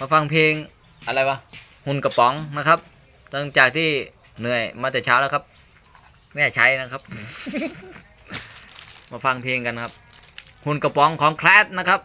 มาฟังเพลงอะไรวะหุ่นกระป๋องนะครับหลังจากที่เหนื่อยมาแต่เช้าแล้วครับแม่ใช้นะครับ มาฟังเพลงกันครับ หุ่นกระป๋องของแคลสนะครับ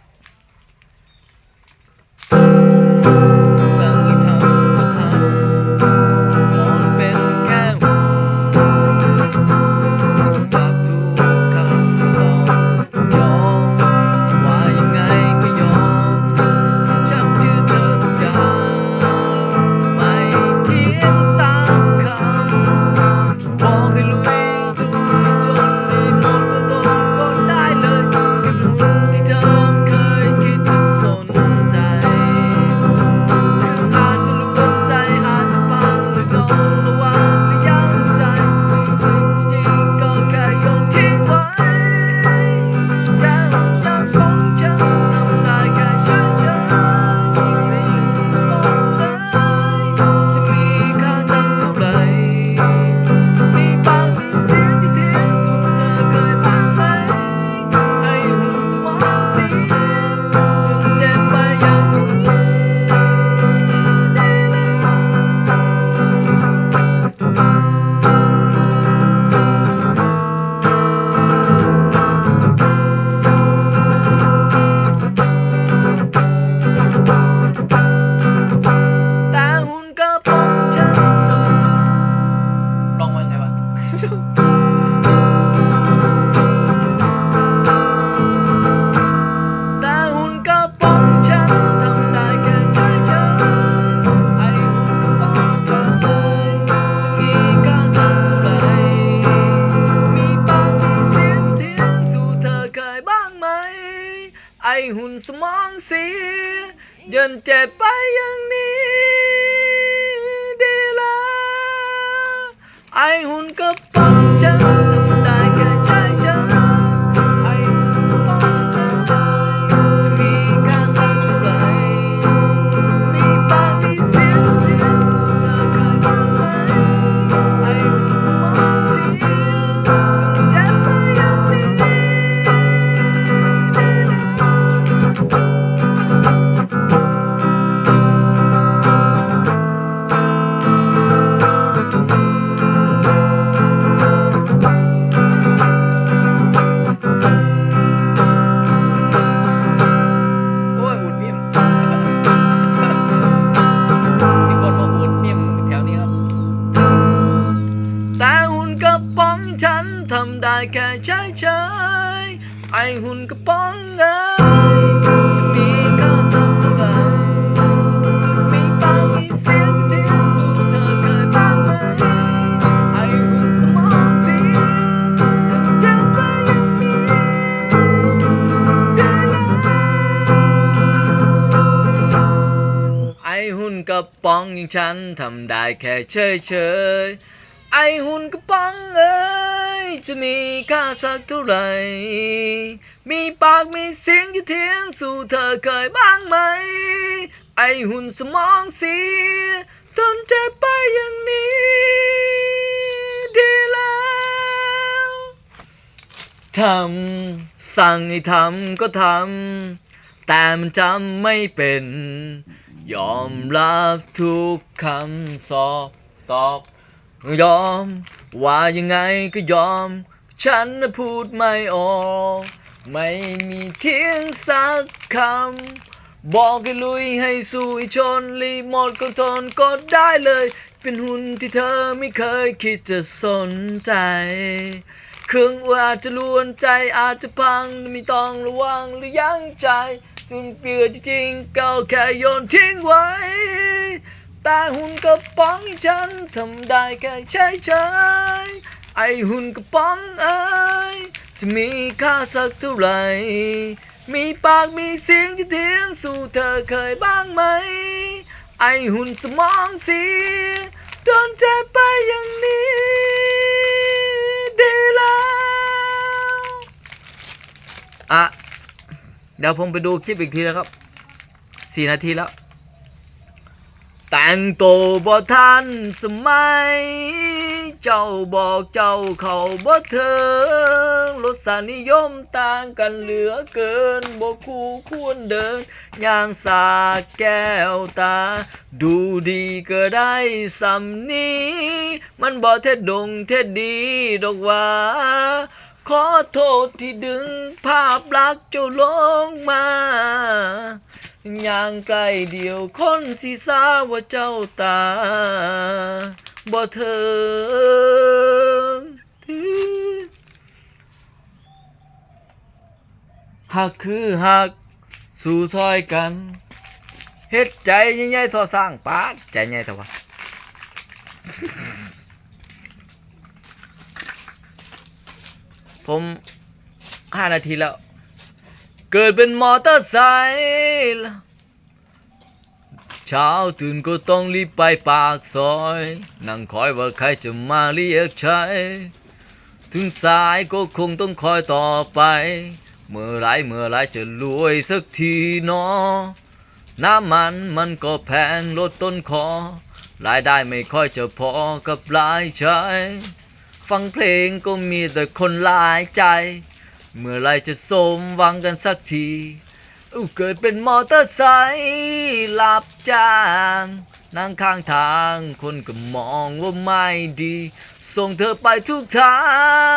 อ้หุ่นสมองเสียยันเจ็บไปอย่างนี้ดีแล้วไอ้หุ่นกระป๋ หุ่นกระป๋องเอ้ยจะมีค่าสักเท่าไหร่มีปากมีเสียงที่เทียสู่เธอเคยบ้างไหมไอหุ่นสมองสีถึงจะไปย่างนี้ได้แล้วไอหุ่นกระป๋องอย่างฉันทำได้แค่เฉยเฉยไอหุ่นกระป๋องเอ้ย จะมีค่าสักเท่าไหร่ มีปากมีเสียงอยู่เทียงสู่เธอเคยบ้างไหม ไอหุ่นสมองเสียทนเจ็บไปอย่างนี้ ดีแล้วทำสั่งให้ทำก็ทำ แต่มันจำไม่เป็น ยอมรับทุกคำสอบตอบ ยอม ว่ายังไงก็ยอม ฉันน่ะพูดไม่ออก ไม่มีเทียงสักคำ บอกให้ลุยให้สู้ให้ชนรีโมทก็ทนก็ได้เลย เป็นหุ่นที่เธอไม่เคยคิดจะสนใจ เครื่องอวยอาจจะลวนใจอาจจะพังไม่ต้องระวังหรือยั้งใจจนเปลือยจริงๆก็แค่โยนทิ้งไว้ แต่หุ่นกระป๋องฉันทำได้แค่ใช้เฉยๆไอหุ่นกระป๋องเอ้ยจะมีค่าสักเท่าไหร่มีปากมีเสียงที่เทียงสู่เธอเคยบ้างไหม ไอหุ่นสมองเสียโดนเจ็บไปอย่างนี้ดีแล้วอะเดี๋ยวผมไปดูคลิปอีกทีนะครับสี่นาทีแล้ว แต่งตัวบ่ทันสมัย เจ้าบอกเจ้าเขาบ่เถิงรสนิยมต่างกันเหลือเกินบ่คู่ควรเดินย่างสาแก้วตา ดูดีก็ได้สำนี้ มันบ่เท็ดดงเท็ดดีดอกว่าขอโทษที่ดึงภาพลักษณ์เจ้าลงมา ย่างใกล้เดียวคนสิสาว่าเจ้าตาบ่เถิงหักคือหัก สู่ซอยกันเฮ็ดใจใหญ่ๆทอสร้างปาดใจใหญ่แต่ว่าผมห้านาทีแล้ว เกิดเป็นมอเตอร์ไซค์เช้าตื่นก็ต้องรีบไปปากซอย นั่งคอยว่าใครจะมาเรียกใช้ ถึงสายก็คงต้องคอยต่อไป เมื่อไรเมื่อไรจะรวยสักทีเนอน้ำมันมันก็แพงลดต้นคอ รายได้ไม่ค่อยจะพอกับรายใช้ ฟังเพลงก็มีแต่คนหลายใจ เมื่อไรจะสมหวังกันสักทีอู้เกิดเป็นมอเตอร์ไซค์รับจ้างนั่งข้างทางคนก็มองว่าไม่ดี ส่งเธอไปทุกทา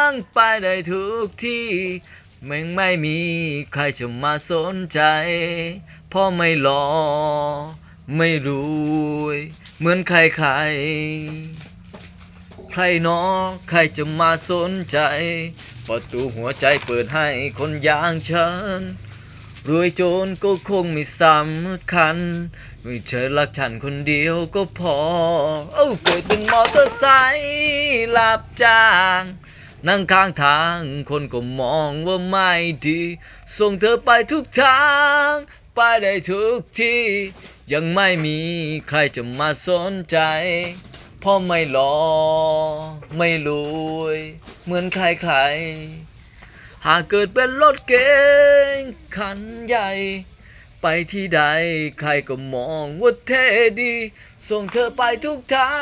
ง ไปได้ทุกที่แม่งไม่มีใครจะมาสนใจเพราะไม่หลอไม่รวย เหมือนใครใครๆ ใครหนอใครจะมาสนใจ ประตูหัวใจเปิดให้คนอย่างฉัน รวยจรก็คงไม่สำคัญ ไม่เธอรักฉันคนเดียวก็พอ เอ้าเกิดเป็นมอเตอร์ไซค์รับจ้างนั่งข้างทางคนก็มองว่าไม่ดี ส่งเธอไปทุกทาง ไปได้ทุกที่ ยังไม่มีใครจะมาสนใจ เพราะไม่หลอไม่รวย เหมือนใครๆหากเกิดเป็นรถเก๋งคันใหญ่ ไปที่ใดใครก็มองว่าเท่ดี ส่งเธอไปทุกทา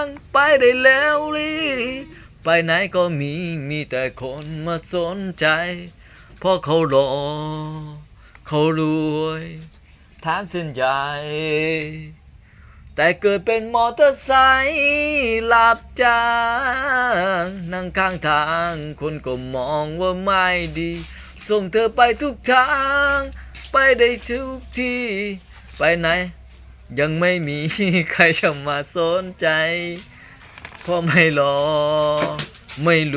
ง ไปได้แล้วรีไปไหนก็มีมีแต่คนมาสนใจ เพราะเขารอเขารวยทานเส้นใหญ่ แต่เกิดเป็นมอเตอร์ไซค์รับจางนั่งข้างทางคนก็มองว่าไม่ดี ส่งเธอไปทุกทาง ไปได้ทุกที่ ไปไหน ยังไม่มีใครจะมาสนใจเพราะไม่รอ ไม่ร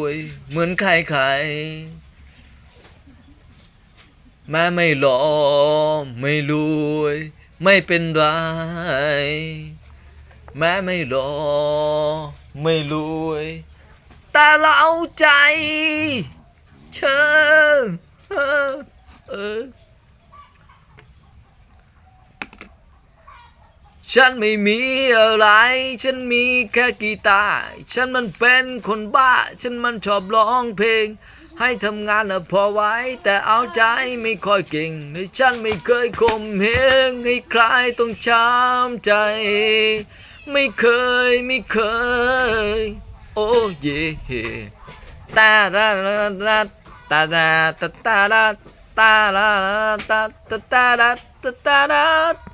วยเหมือนใครใครๆแม้ไม่รอ ไม่รวย ไม่เป็นไร แม้ไม่รอ ไม่รวยแต่เราเอาใจเชิญเออเออฉันไม่มีอะไร ฉันมีแค่กีตาร์ ฉันมันเป็นคนบ้า ฉันมันชอบร้องเพลง ให้ทำงานน่ะพอไว้แต่เอาใจไม่ค่อยเก่งในฉันไม่เคยข่มเหงให้ใครต้องช้ำใจ ไม่เคยไม่เคย โอ้เย่ตาดาดาดาตาดาตาตาดาตาดาตาตาตาดาตาตา